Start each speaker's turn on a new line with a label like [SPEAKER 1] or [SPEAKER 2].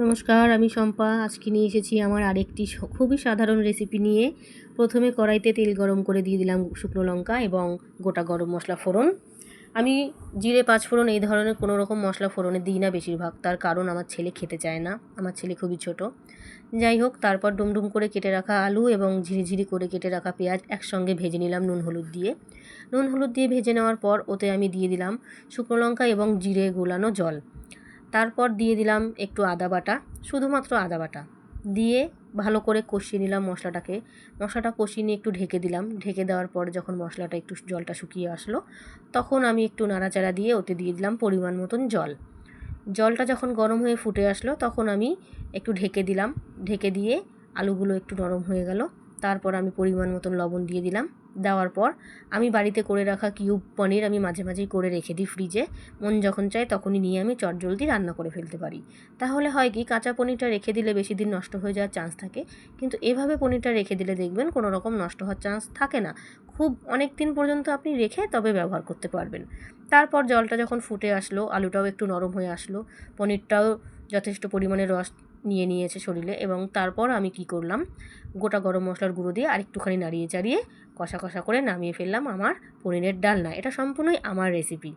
[SPEAKER 1] নমস্কার, আমি শম্পা। আজকে নিয়ে এসেছি আমার আরেকটি খুবই সাধারণ রেসিপি নিয়ে। প্রথমে কড়াইতে তেল গরম করে দিয়ে দিলাম শুকনো লঙ্কা এবং গোটা গরম মশলা ফোড়ন। আমি জিরে, পাঁচ ফোড়ন এই ধরনের কোনো রকম মশলা ফোড়নে দিই না বেশিরভাগ। তার কারণ আমার ছেলে খেতে চায় না। আমার ছেলে খুবই ছোট। যাই হোক, তারপর ডুমডুম করে কেটে রাখা আলু এবং ঝিরিঝিরি করে কেটে রাখা পেঁয়াজ একসঙ্গে ভেজে নিলাম নুন হলুদ দিয়ে। নুন হলুদ দিয়ে ভেজে নেওয়ার পর ওতে আমি দিয়ে দিলাম শুকনো লঙ্কা এবং জিরে গোলানো জল। তারপর দিয়ে দিলাম একটু আদা বাটা, শুধুমাত্র আদা বাটা। দিয়ে ভালো করে কষিয়ে নিলাম মশলাটাকে। মশলাটা কষিয়ে নিয়ে একটু ঢেকে দিলাম। ঢেকে দেওয়ার পর যখন মশলাটা একটু জলটা শুকিয়ে আসলো, তখন আমি একটু নাড়াচাড়া দিয়ে ওতে দিয়ে দিলাম পরিমাণ মতন জল। জলটা যখন গরম হয়ে ফুটে আসলো, তখন আমি একটু ঢেকে দিলাম। ঢেকে দিয়ে আলুগুলো একটু নরম হয়ে গেল। তারপর আমি পরিমাণ মতন লবণ দিয়ে দিলাম। দেওয়ার পর আমি বাড়িতে করে রাখা কিউব পনির আমি মাঝে মাঝেই করে রেখে দিই ফ্রিজে মন যখন চায় তখনই নিয়ে আমি চটজলদি রান্না করে ফেলতে পারি। তাহলে হয় কি, কাঁচা পনিরটা রেখে দিলে বেশি দিন নষ্ট হয়ে যাওয়ার চান্স থাকে। কিন্তু এভাবে পনিরটা রেখে দিলে দেখবেন কোনো রকম নষ্ট হওয়ার চান্স থাকে না। খুব অনেক দিন পর্যন্ত আপনি রেখে তবে ব্যবহার করতে পারবেন। তারপর জলটা যখন ফুটে আসলো, আলুটাও একটু নরম হয়ে আসলো, পনিরটাও যথেষ্ট পরিমাণে রস নিয়ে নিয়েছে শরীরে এবং তারপর আমি কি করলাম? গোটা গরম মশলার গুঁড়ো দিয়ে আরেকটুখানি নাড়িয়ে চাড়িয়ে কষা কষা করে নামিয়ে ফেললাম আমার পনিরের ডালনা এটা সম্পূর্ণই আমার রেসিপি